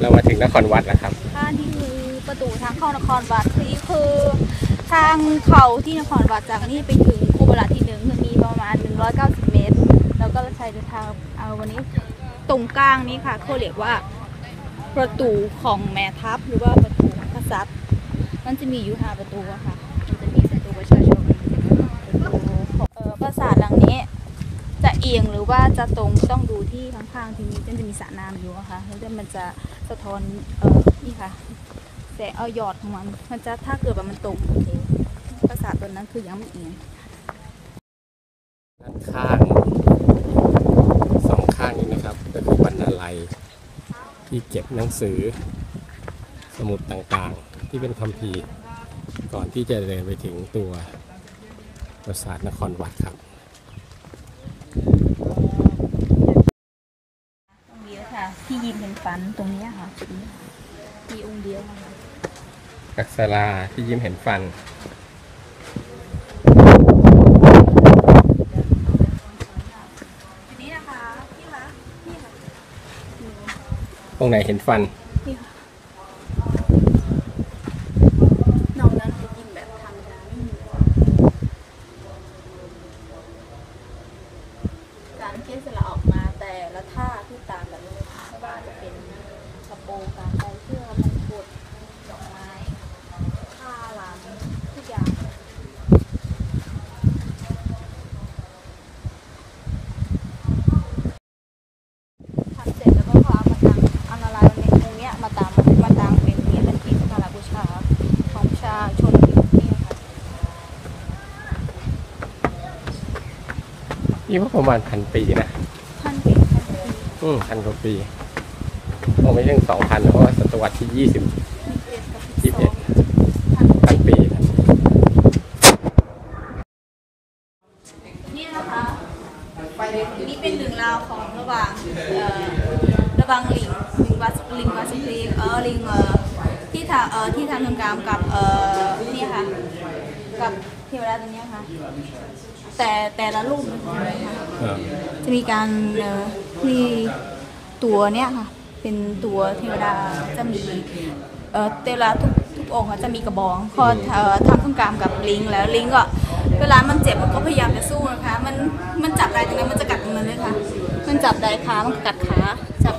เรามาถึงนครวัดแล้วครับค่ะนี่คือประตูทางเข้านครวัดนี่คือทางเขาที่นครวัดจากนี่ไปถึงคูบลาที่หนึ่งคือมีประมาณ 190 เมตร แล้วก็เราใช้เดินทางเอาวันนี้ตรงกลางนี้ค่ะเขาเรียกว่าประตูของแม่ทัพหรือว่าประตูกษัตริย์มันจะมีอยู่ห้าประตูอะค่ะ มันจะมีประตูประชาชนประตูของเอ่อปราสาทหลังนี้ จะเอียงหรือว่าจะตรงต้องดูที่ข้างๆที่นี้จะมีสระน้ำอยู่อะคะแล้วมันจะสะท้อนเออนี่ค่ะแสงเอาหยอดของมันมันจะถ้าเกิดว่ามันตรงโอเคปราสาทตัวนั้นคือยังไม่เอียงข้างสองข้างนี้นะครับก็คือบรรณาลัยที่เก็บหนังสือ สมุดต่างๆ ที่เป็นคัมภีร์ก่อนที่จะเดินไปถึงตัวปราสาทนครวัดครับ องค์เดียวค่ะ ที่ ยิ้มเป็นฟันตรงเนี้ยค่ะมีองค์เดียวค่ะกักษลาที่ยิ้มเห็นฟันอันนี้นะคะพี่คะพี่ค่ะตรงไหนเห็นฟันพี่ค่ะน้องนั้นจะยิ้มแบบธรรมดาไม่มีการเขียนสระออกมาแต่ละท่าที่ตามแบบนี้ค่ะไม่ว่าจะเป็นกระโปรงการใส่เสื้อมงกุฎดอกไม้ผ้าลามทุกอย่าง ทำเสร็จแล้วก็เขาเอามาตั้งเอาละลายในตรงเนี้ยมาตามมาตามเป็นเนี้ยเป็นที่สักการะบูชาของประชาชนที่นี่ค่ะ นี่ว่าประมาณพันปีนะท่านเป็นท่านเป็นอืมพันกว่าปีคงไม่ถึงสองพันเพราะว่าศตวรรษที่ยี่สิบมีเจ็ดกับสิยี่บสิบสเอ็ดองท่านพันปีนะนี่นะคะนี่เป็นเรื่องราวของระหว่างเอ่อระหว่างลิงลิงวัสลิงวัสลีเออลิงเอ่อที่ทำเอ่อที่ทำสงครามกับเอ่อนี่ค่ะกับเทวดาตัวเนี้ยค่ะ แต่แต่ละรูปมันจะไม่เหมือนกันค่ะเออจะมีการเอ่อที่ตัวเนี้ยค่ะ เป็นตัวเทวดาจะมีเอ่อเทวดาทุกทุกองค์อะจะมีกระบองพอเอ่อทำสงครามกับลิงแล้วลิงก็เวลามันเจ็บมันก็พยายามจะสู้นะคะ มันมันจับได้ตรงนั้นมันจะกัดตรงนั้นเลยค่ะ มันจับได้ขามันก็กัดขาจับ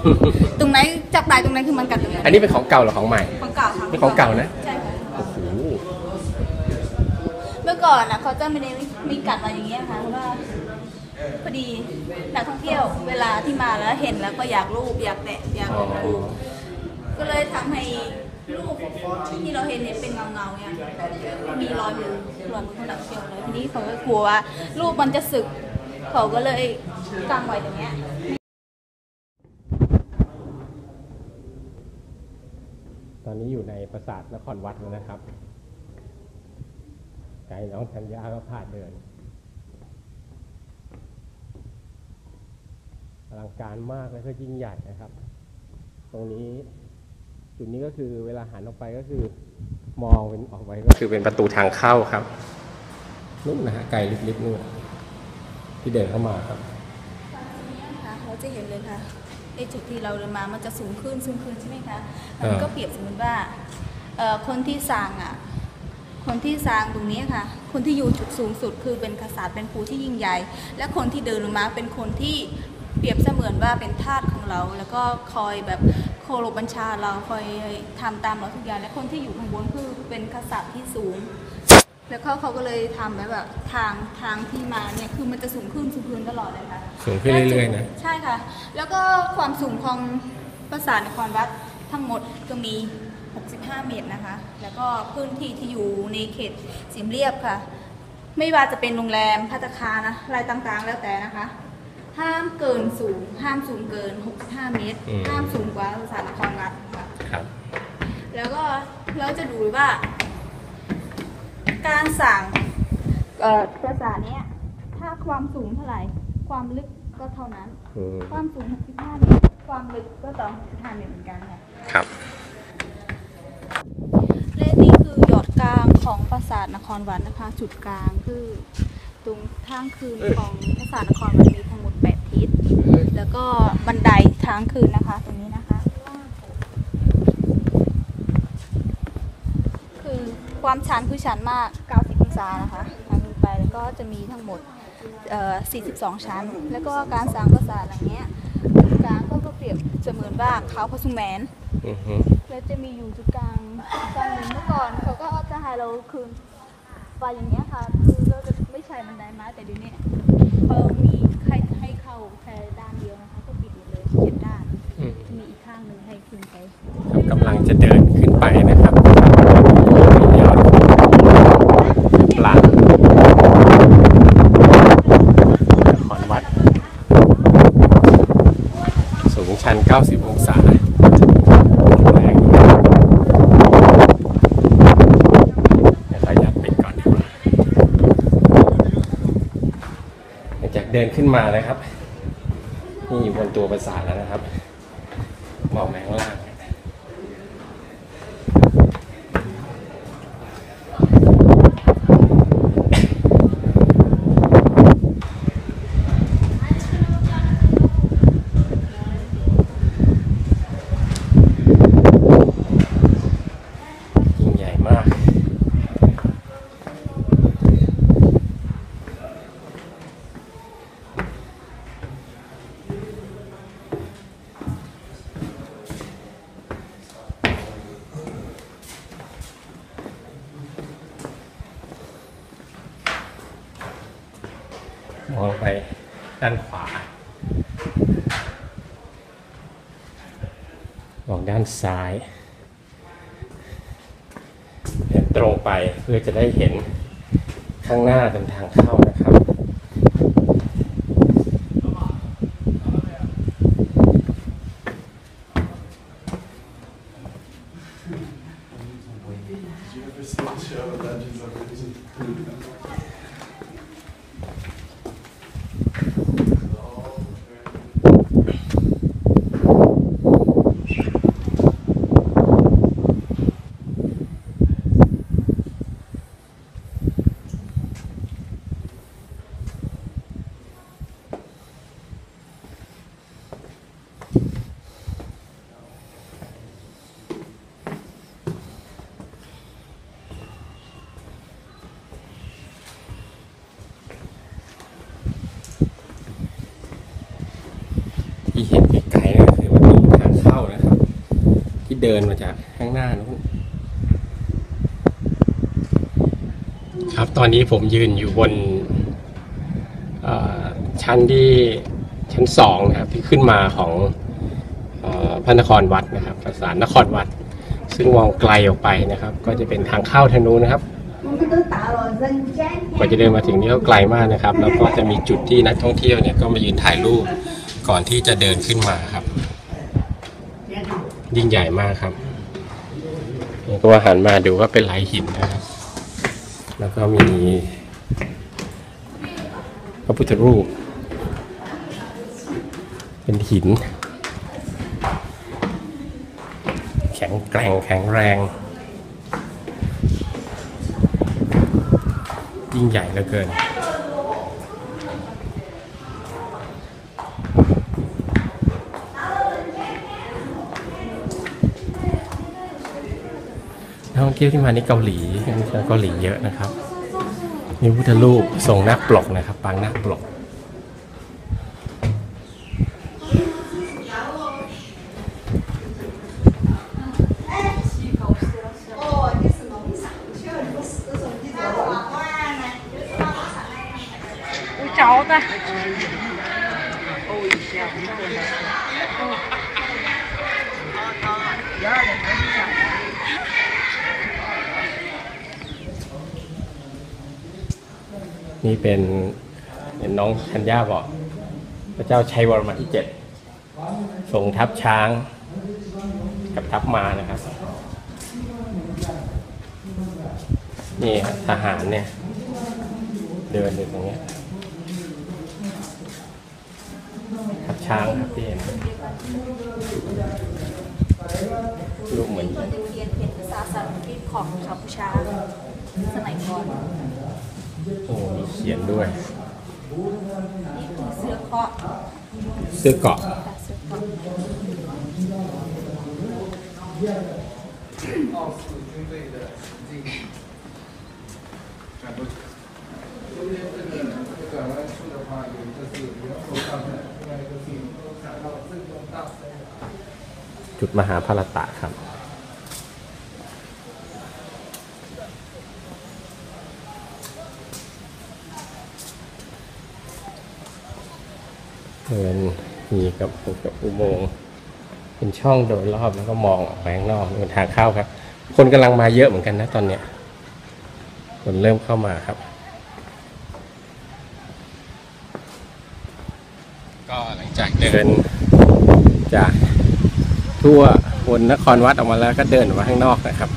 ตรงไหนจับได้ตรงนั้นคือมันกัดตรงนั้นอันนี้เป็นของเก่าหรือของใหม่ ของเก่าค่ะนี่ของเก่านะ ใช่ค่ะโอ้โหเมื่อก่อนนะเขาจะไม่ได้มีกัดมาอย่างเงี้ยค่ะว่าพอดีนักท่องเที่ยวเวลาที่มาแล้วเห็นแล้วก็อยากรูปอยากแตะอยากอ๋อดูก็เลยทำให้รูปที่เราเห็นเนี่ยเป็นเงาเงาเนี่ยมีรอยมือรอยมือของนักท่องเที่ยวเลยทีนี้เขาก็กลัวว่ารูปมันจะสึกเขาก็เลยกางไว้ตรงเนี้ยตอนนี้อยู่ในปราสาทนครวัดแล้วนะครับ ไกด์น้องธัญญาก็พาเดินอลังการมากและก็ยิ่งใหญ่นะครับ ตรงนี้จุดนี้ก็คือเวลาหันออกไปก็คือ มองเป็นออกไปก็คือเป็นประตูทางเข้าครับนู่นนะฮะไกลลิบๆนู่นที่เดินเข้ามาครับค่ะเราจะเห็นเลยค่ะไอ้จุดที่เราเดินมามันจะสูงขึ้นสูงขึ้นใช่ไหมคะมันก็เปรียบเสมือนว่าเอ่อคนที่สร้างอะ คนที่สร้างตรงนี้ค่ะ คนที่อยู่จุดสูงสุดคือเป็นกษัตริย์เป็นผู้ที่ยิ่งใหญ่ และคนที่เดินลงมาเป็นคนที่เปรียบเสมือนว่าเป็นทาสของเรา แล้วก็คอยแบบโคโรบัญชาเราคอยทำตามเราทุกอย่าง และคนที่อยู่ข้างบนคือเป็นกษัตริย์ที่สูง แล้วเขาเขาก็เลยทำแบบแบบทางทางที่มาเนี่ยคือมันจะสูงขึ้นสูงขึ้นตลอดเลยค่ะสูงขึ้นเรื่อยๆนะใช่ค่ะ แล้วก็ความสูงของปราสาทนครวัดทั้งหมดก็มี 65 เมตรนะคะ แล้วก็พื้นที่ที่อยู่ในเขตสีมเรียบค่ะ ไม่ว่าจะเป็นโรงแรมพัตตาคารนะอะไรต่างๆ แล้วแต่นะคะ ห้ามเกินสูง ห้ามสูงเกิน 65 เมตร อืม ห้ามสูงกว่าปราสาทนครวัดค่ะ ครับแล้วก็เราจะดูว่า การสั่งเอ่อปราสาทเนี้ยถ้าความสูงเท่าไหร่ ความลึกก็เท่านั้น อืมความสูง 65 เมตร ความลึกก็ต้อง65เมตรเหมือนกันค่ะ ครับ ของปราสาทนครวัดนะคะ จุดกลางคือตรงทางคืนของปราสาทนครวัดมีทั้งหมดแปดทิศ แล้วก็บันไดทางคืนนะคะ ตรงนี้นะคะ คือความชันคือชันมาก 90องศานะคะทางขึ้นไปแล้วก็จะมีทั้งหมด 42 ชั้น แล้วก็การสร้างปราสาทหลังนี้จุดกลางก็เปรียบเสมือนว่าเขาพระสุแมนแล้วจะมีอยู่จุดกลางกลางหนึ่งเมื่อก่อนเขาก็เอา จะให้เราคืนไปอย่างเงี้ยค่ะ คือเราจะไม่ใช่บันไดไม้แต่เดี๋ยวนี้เขามีให้ให้เข้าแค่ด้านเดียวนะคะก็ปิดหมดเลยเจ็ดด้าน อืมมีอีกข้างหนึ่งให้คืนไป ครับกำลังจะเดินขึ้นไปนะครับยอดปลานครวัด สูงชัน 90องศาแรงอยู่เดี๋ยวเราอยากปิดก่อนดีกว่าหลังจากเดินขึ้นมานะครับ นี่อยู่บนตัวประสาทแล้วนะครับ บอกแมงล่างใหญ่มาก ม องไปด้านขวา มองด้านซ้ายเดินตรงไปเพื่อจะได้เห็นข้างหน้าเป็นทางเข้า ที่เห็นไกลๆนั่นก็คือประตูทางเข้านะครับ ที่เดินมาจากข้างหน้านู้นครับตอนนี้ผมยืนอยู่บนเอ่อชั้นที่ชั้นสองนะครับที่ขึ้นมาของเออพระนครวัดนะครับปราสาทนครวัด ซึ่งมองไกลออกไปนะครับ ก็จะเป็นทางเข้าทางนู้นนะครับกว่าจะเดินมาถึงนี่ก็ไกลมากนะครับ แล้วก็จะมีจุดที่นักท่องเที่ยวเนี่ยก็มายืนถ่ายรูป ก่อนที่จะเดินขึ้นมาครับ ยิ่งใหญ่มากครับนี่ก็หันมาดูว่าเป็นลายหินนะครับ แล้วก็มีพระพุทธรูป เป็นหิน แข็งแกร่งแข็งแรง ยิ่งใหญ่เหลือเกิน องเที่ยวที่มานี่เกาหลีเกาหลีเยอะนะครับมีพุทธรูปทรงนาคปลกนะครับ ปางนาคปลก cháu ta นี่เป็นเห็นน้องธัญญาบอก พระเจ้าชัยวรมันที่เจ็ดทรงทัพช้าง กับทัพมานะครับ นี่ทหารเนี่ย เดินอยู่ตรงเนี้ยทัพช้างครับที่เห็นรูปเหมือนเปิดเรียนเป็นภาษาสันสกฤตของกัมพูชางสมัยก่อน โอ้มีเขียนด้วยนี่คือเสื้อเคราะเสื้อเกาะจุดมหาพารตะครับ เดินมีกับกับอุโมงค์เป็นช่องโดยรอบแล้วก็มองออกไปข้างนอกเป็นทางเข้าครับ คนกำลังมาเยอะเหมือนกันนะตอนเนี้ยคนเริ่มเข้ามาครับ ก็หลังจากเดินจากทั่ววนนครวัดออกมาแล้วก็เดินออกมาข้างนอกนะครับ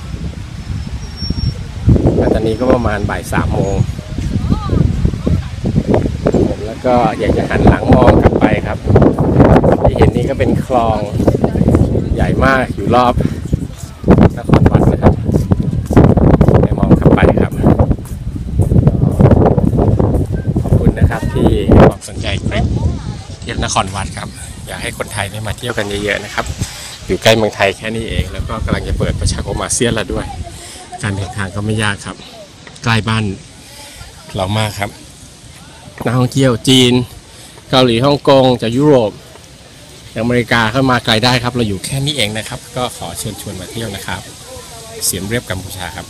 แล้วตอนนี้ก็ประมาณบ่ายสามโมง แล้วก็อยากจะหันหลังมองกลับไปครับที่เห็นนี่ก็เป็นคลองใหญ่มากอยู่รอบนครวัดนะครับให้มองกลับไปครับ ขอบคุณนะครับที่ความสนใจคลิปเที่ยวนครวัดครับ อยากให้คนไทยได้มาเที่ยวกันเยอะๆนะครับ อยู่ใกล้เมืองไทยแค่นี้เอง แล้วก็กำลังจะเปิดประชาคมอาเซียนแล้วด้วย การเดินทางก็ไม่ยากครับ ใกล้บ้านเรามากครับ นักท่องเที่ยวจีน เกาหลีฮ่องกงจากยุโรปจากอเมริกาเข้ามาไกลได้ครับ เราอยู่แค่นี้เองนะครับ ก็ขอเชิญชวนมาเที่ยวนะครับ เสียมเรียบกัมพูชาครับ